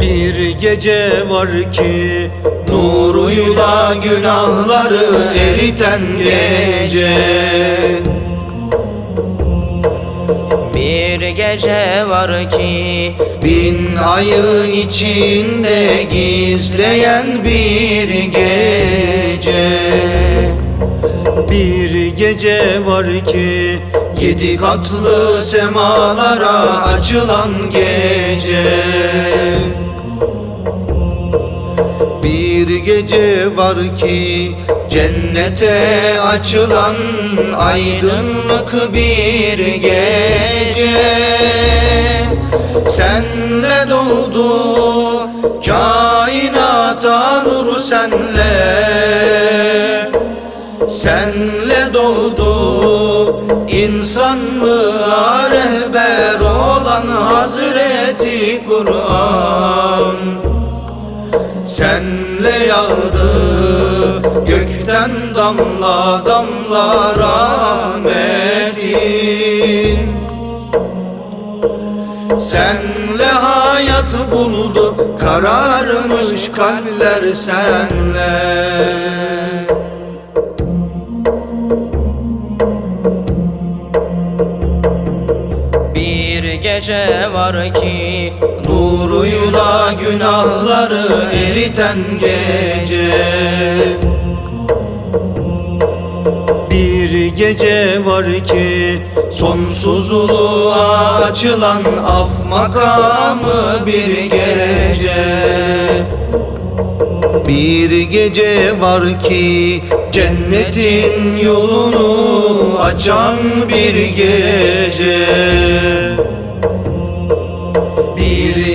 Bir gece var ki Nuruyla günahları eriten gece. Bir gece var ki Bin ayı içinde gizleyen bir gece. Bir gece var ki Yedi katlı semalara açılan gece. Bir gece var ki Cennete açılan aydınlık bir gece. Senle doğdu kainata nur senle. Senle doğdu insanlığa rehber olan Hazreti Kur'an. Senle yağdı gökten damla damla rahmetin Senle hayat buldu kararmış kalpler senle gece var ki Nuruyla günahları eriten gece. Bir gece var ki Sonsuzluğa açılan af makamı bir gece. Bir gece var ki cennetin yolunu açan bir gece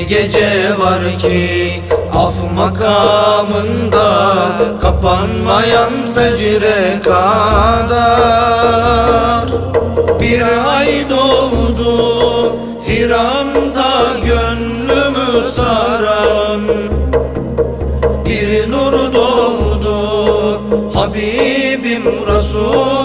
gece var ki af makamında kapanmayan fecre kadar. Bir ay doğdu Hiram'da gönlümü saran. Bir nur doğdu Habibim Resulüm